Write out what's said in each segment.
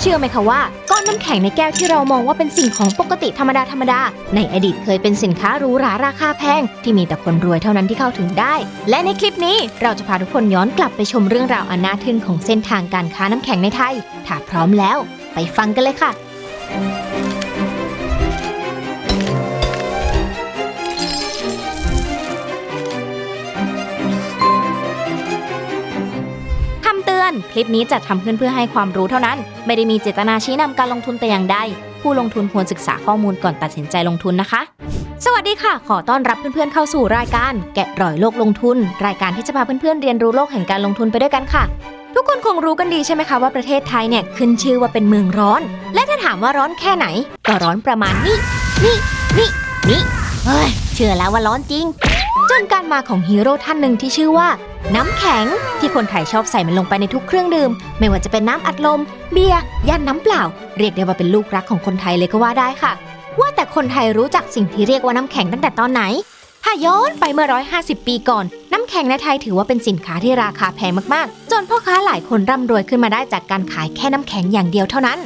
เชื่อไหมคะว่าก้อนน้ำแข็งในแก้วที่เรามองว่าเป็นสิ่งของปกติธรรมดาธรรมดา ในอดีตเคยเป็นสินค้าหรูหราราคาแพง ที่มีแต่คนรวยเท่านั้นที่เข้าถึงได้ และในคลิปนี้เราจะพาทุกคนย้อนกลับไปชมเรื่องราวอันน่าทึ่งของเส้นทางการค้าน้ำแข็งในไทย ถ้าพร้อมแล้ว ไปฟังกันเลยค่ะ คลิปนี้จัดทำขึ้นเพื่อให้ความรู้เท่านั้น ไม่ได้มีเจตนาชี้นำการลงทุนแต่อย่างใด ผู้ลงทุนควรศึกษาข้อมูลก่อนตัดสินใจลงทุนนะคะ สวัสดีค่ะ ขอต้อนรับเพื่อนๆเข้าสู่รายการ แกะรอยโลกลงทุน รายการที่จะพาเพื่อนๆเรียนรู้โลกแห่งการลงทุนไปด้วยกันค่ะทุกคนคงรู้กันดีใช่ไหมคะว่าประเทศไทยเนี่ยขึ้นชื่อว่าเป็นเมืองร้อน และถ้าถามว่าร้อนแค่ไหน ก็ร้อนประมาณนี้ นี่ นี่ นี่ เฮ้ย เชื่อแล้วว่าร้อนจริง จนการมาของฮีโร่ท่านหนึ่งที่ชื่อว่า น้ำแข็ง ที่คนไทยชอบใส่มันลงไปในทุกเครื่องดื่ม ไม่ว่าจะเป็นน้ำอัดลม เบียร์ยันน้ำเปล่า เรียกได้ว่าเป็นลูกรักของคนไทยเลยก็ว่าได้ค่ะ ว่าแต่คนไทยรู้จักสิ่งที่เรียกว่าน้ำแข็งตั้งแต่ตอนไหนถ้าย้อนไปเมื่อ 150 ปีก่อน น้ำแข็งในไทยถือว่าเป็นสินค้าที่ราคาแพงมากๆ จนพ่อค้าหลายคนร่ำรวยขึ้นมาได้จากการขายแค่น้ำแข็งอย่างเดียวเท่านั้น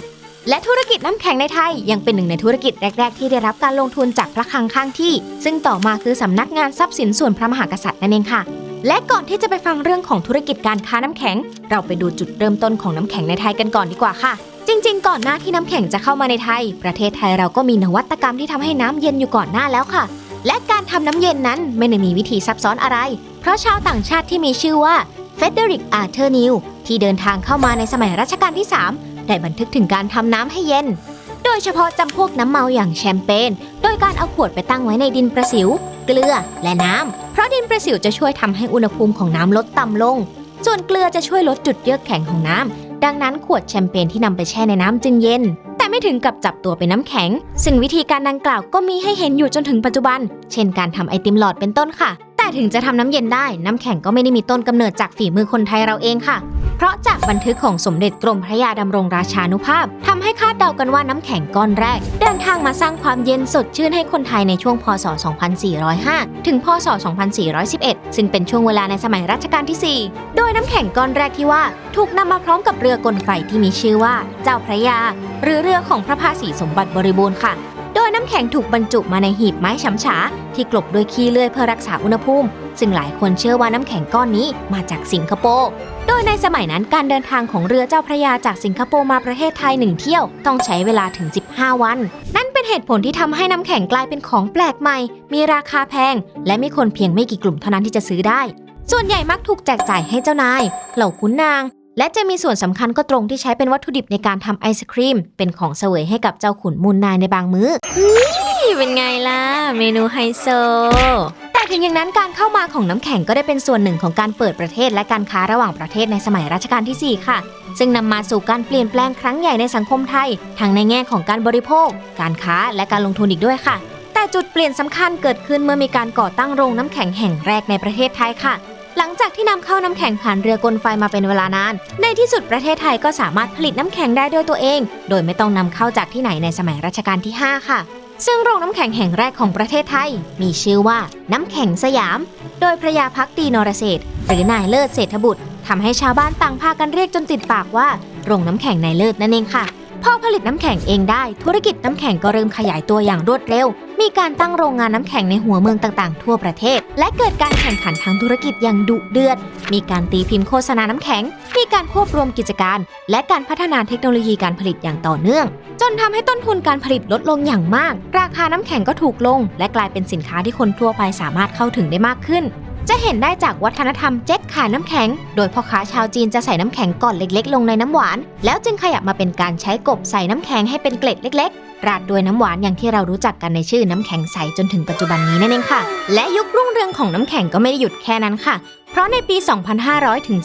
และธุรกิจน้ำแข็งในไทย ยังเป็นหนึ่งในธุรกิจแรก ๆ ที่ได้รับการลงทุนจากพระคลังข้างที่ ซึ่งต่อมาคือสำนักงานทรัพย์สินส่วนพระมหากษัตริย์นั่นเองค่ะ และก่อนที่จะไปฟังเรื่องของธุรกิจการค้าน้ำแข็ง เราไปดูจุดเริ่มต้นของน้ำแข็งในไทยกันก่อนดีกว่าค่ะ จริง ๆ ก่อนหน้าที่น้ำแข็งจะเข้ามาในไทย ประเทศไทยเราก็มีนวัตกรรมที่ทำให้น้ำเย็นอยู่ก่อนหน้าแล้วค่ะ และการทำน้ำเย็นนั้นไม่ได้มีวิธีซับซ้อนอะไร เพราะชาวต่างชาติที่มีชื่อว่าเฟเดริกอาร์เธอร์นิวที่เดินทางเข้ามาในสมัยรัชกาลที่ 3 ได้บันทึกถึงการทำน้ำให้เย็น โดยเฉพาะจำพวกน้ำเมาอย่างแชมเปญ โดยการเอาขวดไปตั้งไว้ในดินประสิว เกลือ และน้ำ เพราะดินประสิวจะช่วยทำให้อุณหภูมิของน้ำลดต่ำลง ส่วนเกลือจะช่วยลดจุดเยือกแข็งของน้ำ ดังนั้นขวดแชมเปญที่นำไปแช่ในน้ำจึงเย็น แต่ไม่ถึงกับจับตัวเป็นน้ำแข็ง ซึ่งวิธีการดังกล่าวก็มีให้เห็นอยู่จนถึงปัจจุบัน เช่นการทำไอติมหลอดเป็นต้นค่ะแต่ถึงจะทำน้ำเย็นได้ น้ำแข็งก็ไม่ได้มีต้นกำเนิดจากฝีมือคนไทยเราเองค่ะ ราะจากบันทึกของสมเด็จกรมพระยาดำรงราชานุภาพทำให้คาดเดากันว่าน้ำแข็งก้อนแรก เดินทางมาสร้างความเย็นสดชื่นให้คนไทยในช่วงพศ 2405 ถึงพศ 2411 ซึ่งเป็นช่วงเวลาในสมัยรัชกาลที่ 4 โดยน้ำแข็งก้อนแรกที่ว่าถูกนำมาพร้อมกับเรือกลไฟที่มีชื่อว่า เจ้าพระยา หรือเรือของพระภาษีสมบัติบริบูรณ์ค่ะ น้ำแข็งถูกบรรจุมาในหีบไม้ฉำฉาที่กลบด้วยขี้เลื่อยเพื่อรักษาอุณหภูมิ ซึ่งหลายคนเชื่อว่าน้ำแข็งก้อนนี้มาจากสิงคโปร์ โดยในสมัยนั้นการเดินทางของเรือเจ้าพระยาจากสิงคโปร์มาประเทศไทยหนึ่งเที่ยวต้องใช้เวลาถึง 15 วัน นั่นเป็นเหตุผลที่ทำให้น้ำแข็งกลายเป็นของแปลกใหม่ มีราคาแพง และมีคนเพียงไม่กี่กลุ่มเท่านั้นที่จะซื้อได้ ส่วนใหญ่มักถูกแจกจ่ายให้เจ้านาย เหล่าขุนนาง และจะมีส่วนสำคัญก็ตรงที่ใช้เป็นวัตถุดิบในการทำไอศครีม เป็นของเสวยให้กับเจ้าขุนมูลนายในบางมื้อเป็นไงล่ะ เมนูไฮโซ แต่ถึงอย่างนั้นการเข้ามาของน้ำแข็งก็ได้เป็นส่วนหนึ่งของการเปิดประเทศและการค้าระหว่างประเทศในสมัยรัชกาลที่ 4 ค่ะ ซึ่งนำมาสู่การเปลี่ยนแปลงครั้งใหญ่ในสังคมไทย ทั้งในแง่ของการบริโภค การค้าและการลงทุนอีกด้วยค่ะแต่จุดเปลี่ยนสำคัญเกิดขึ้นเมื่อมีการก่อตั้งโรงน้ำแข็งแห่งแรกในประเทศไทยค่ะ หลังจากที่นำเข้าน้ำแข็งผ่านเรือกลไฟมาเป็นเวลานาน ในที่สุดประเทศไทยก็สามารถผลิตน้ำแข็งได้ด้วยตัวเอง โดยไม่ต้องนำเข้าจากที่ไหนในสมัยรัชกาลที่ 5 ค่ะ ซึ่งโรงน้ำแข็งแห่งแรกของประเทศไทย มีชื่อว่าน้ำแข็งสยาม โดยพระยาพักดีนรเศรษฐ์หรือนายเลิศเศรษฐบุตรทำให้ชาวบ้านต่างพากันเรียกจนติดปากว่า โรงน้ำแข็งนายเลิศนั่นเองค่ะ พอผลิตน้ำแข็งเองได้ ธุรกิจน้ำแข็งก็เริ่มขยายตัวอย่างรวดเร็ว มีการตั้งโรงงานน้ำแข็งในหัวเมืองต่างๆ ทั่วประเทศ และเกิดการแข่งขันทางธุรกิจอย่างดุเดือด มีการตีพิมพ์โฆษณาน้ำแข็ง มีการควบรวมกิจการ และการพัฒนาเทคโนโลยีการผลิตอย่างต่อเนื่อง จนทำให้ต้นทุนการผลิตลดลงอย่างมาก ราคาน้ำแข็งก็ถูกลง และกลายเป็นสินค้าที่คนทั่วไปสามารถเข้าถึงได้มากขึ้น จะเห็นได้จากวัฒนธรรมเจ๊กขายน้ำแข็ง โดยพ่อค้าชาวจีนจะใส่น้ำแข็งก่อนเล็ก ๆ ลงในน้ำหวาน แล้วจึงขยับมาเป็นการใช้กบใส่น้ำแข็งให้เป็นเกล็ดเล็ก ๆ ราดด้วยน้ำหวานอย่างที่เรารู้จักกันในชื่อน้ำแข็งใสจนถึงปัจจุบันนี้นั่นเองค่ะ และยุครุ่งเรืองของน้ำแข็งก็ไม่ได้หยุดแค่นั้นค่ะ เพราะในปี 2500 ถึง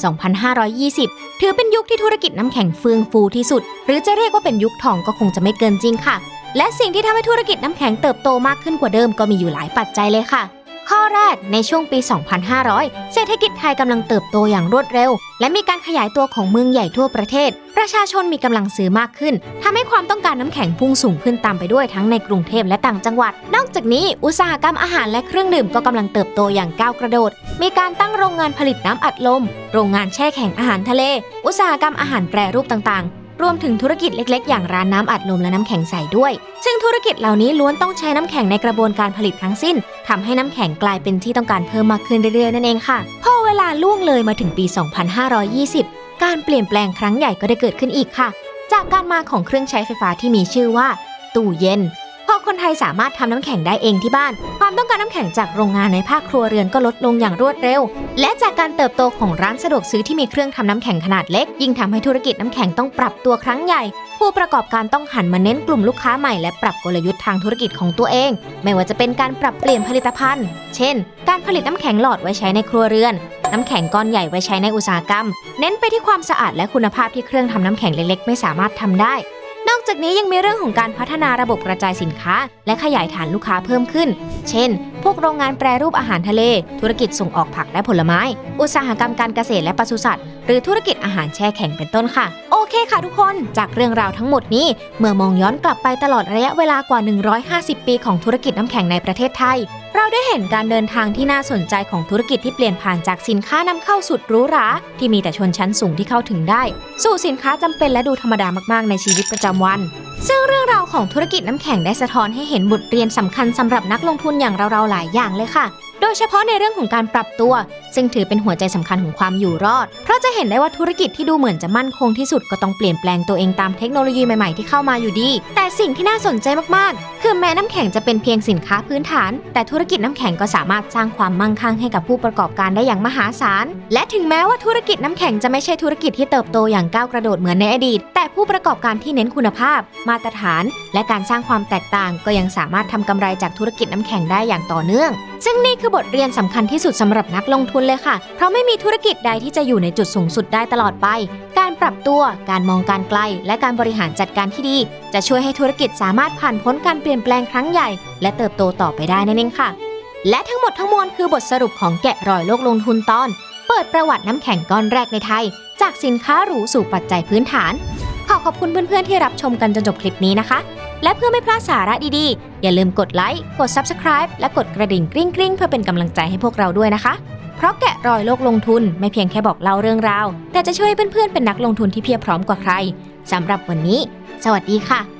2520 ถือเป็นยุคที่ธุรกิจน้ำแข็งเฟื่องฟูที่สุด หรือจะเรียกว่าเป็นยุคทองก็คงจะไม่เกินจริงค่ะ และสิ่งที่ทำให้ธุรกิจน้ำแข็งเติบโตมากขึ้นกว่าเดิมก็มีอยู่หลายปัจจัยเลยค่ะ ข้อแรกในช่วงปี 2500 เศรษฐกิจไทยกำลังเติบโตอย่างรวดเร็ว และมีการขยายตัวของเมืองใหญ่ทั่วประเทศ ประชาชนมีกำลังซื้อมากขึ้นทำให้ความต้องการน้ำแข็งพุ่งสูงขึ้นตามไปด้วยทั้งในกรุงเทพและต่างจังหวัด นอกจากนี้อุตสาหกรรมอาหารและเครื่องดื่มก็กำลังเติบโตอย่างก้าวกระโดด มีการตั้งโรงงานผลิตน้ำอัดลม โรงงานแช่แข็งอาหารทะเล อุตสาหกรรมอาหารแปรรูปต่างๆ รวมถึงธุรกิจเล็กๆ อย่างร้านน้ำอัดลมและน้ำแข็งใสด้วย ซึ่งธุรกิจเหล่านี้ล้วนต้องใช้น้ำแข็งในกระบวนการผลิตทั้งสิ้นทำให้น้ำแข็งกลายเป็นที่ต้องการเพิ่มมากขึ้นเรื่อยๆ นั่นเองค่ะ พอเวลาล่วงเลยมาถึงปี 2520 การเปลี่ยนแปลงครั้งใหญ่ก็ได้เกิดขึ้นอีกค่ะ จากการมาของเครื่องใช้ไฟฟ้าที่มีชื่อว่า ตู้เย็น คนไทยสามารถทำน้ำแข็งได้เองที่บ้าน ความต้องการน้ำแข็งจากโรงงานในภาคครัวเรือนก็ลดลงอย่างรวดเร็ว และจากการเติบโตของร้านสะดวกซื้อที่มีเครื่องทำน้ำแข็งขนาดเล็ก ยิ่งทำให้ธุรกิจน้ำแข็งต้องปรับตัวครั้งใหญ่ ผู้ประกอบการต้องหันมาเน้นกลุ่มลูกค้าใหม่และปรับกลยุทธ์ทางธุรกิจของตัวเอง ไม่ว่าจะเป็นการปรับเปลี่ยนผลิตภัณฑ์ เช่น การผลิตน้ำแข็งหลอดไว้ใช้ในครัวเรือนน้ำแข็งก้อนใหญ่ไว้ใช้ในอุตสาหกรรม เน้นไปที่ความสะอาดและคุณภาพที่เครื่องทำน้ำแข็งเล็กๆ ไม่สามารถทำได้ นอกจากนี้ยังมีเรื่องของการพัฒนาระบบกระจายสินค้า และขยายฐานลูกค้าเพิ่มขึ้น เช่น พวกโรงงานแปรรูปอาหารทะเล ธุรกิจส่งออกผักและผลไม้ อุตสาหกรรมการเกษตรและปศุสัตว์ หรือธุรกิจอาหารแช่แข็งเป็นต้นค่ะ โอเคค่ะทุกคน จากเรื่องราวทั้งหมดนี้ เมื่อมองย้อนกลับไปตลอดระยะเวลากว่า 150 ปีของธุรกิจน้ำแข็งในประเทศไทย เราได้เห็นการเดินทางที่น่าสนใจของธุรกิจที่เปลี่ยนผ่านจากสินค้านำเข้าสุดหรูหราที่มีแต่ชนชั้นสูงที่เข้าถึงได้ สู่สินค้าจำเป็นและดูธรรมดามากๆในชีวิตประจำวัน ซึ่งเรื่องราวของธุรกิจน้ำแข็งได้สะท้อนให้เห็นบทเรียนสำคัญสำหรับนักลงทุนอย่างเราๆหลายอย่างเลยค่ะ โดยเฉพาะในเรื่องของการปรับตัว ซึ่งถือเป็นหัวใจสำคัญของความอยู่รอด เพราะจะเห็นได้ว่าธุรกิจที่ดูเหมือนจะมั่นคงที่สุดก็ต้องเปลี่ยนแปลงตัวเองตามเทคโนโลยีใหม่ๆที่เข้ามาอยู่ดี แต่สิ่งที่น่าสนใจมากๆ คือแม้น้ำแข็งจะเป็นเพียงสินค้าพื้นฐาน แต่ธุรกิจน้ำแข็งก็สามารถสร้างความมั่งคั่งให้กับผู้ประกอบการได้อย่างมหาศาล และถึงแม้ว่าธุรกิจน้ำแข็งจะไม่ใช่ธุรกิจที่เติบโตอย่างก้าวกระโดดเหมือนในอดีต แต่ผู้ประกอบการที่เน้นคุณภาพ มาตรฐาน และการสร้างความแตกต่าง ก็ยังสามารถทำกำไรจากธุรกิจน้ำแข็งได้อย่างต่อเนื่องซึ่งนี่คือบทเรียนสำคัญที่สุดสำหรับนักลงทุนเลยค่ะ เพราะไม่มีธุรกิจใดที่จะอยู่ในจุดสูงสุดได้ตลอดไป การปรับตัว การมองการไกล และการบริหารจัดการที่ดี จะช่วยให้ธุรกิจสามารถผ่านพ้นการเปลี่ยนแปลงครั้งใหญ่ และเติบโตต่อไปได้นั่นเองค่ะ และทั้งหมดทั้งมวลคือบทสรุปของแกะรอยโลกลงทุนตอน เปิดประวัติน้ำแข็งก้อนแรกในไทย จากสินค้าหรูสู่ปัจจัยพื้นฐาน ขอขอบคุณเพื่อนๆที่รับชมกันจนจบคลิปนี้นะคะ และเพื่อไม่พลาดสาระดีๆ อย่าลืมกดไลค์ กด Subscribe และกดกระดิ่งกริ๊งกริ๊งเพื่อเป็นกำลังใจให้พวกเราด้วยนะคะ เพราะแกะรอยโลกลงทุนไม่เพียงแค่บอกเล่าเรื่องราว แต่จะช่วยเพื่อนๆเป็นนักลงทุนที่เพียบพร้อมกว่าใครสำหรับวันนี้ สวัสดีค่ะ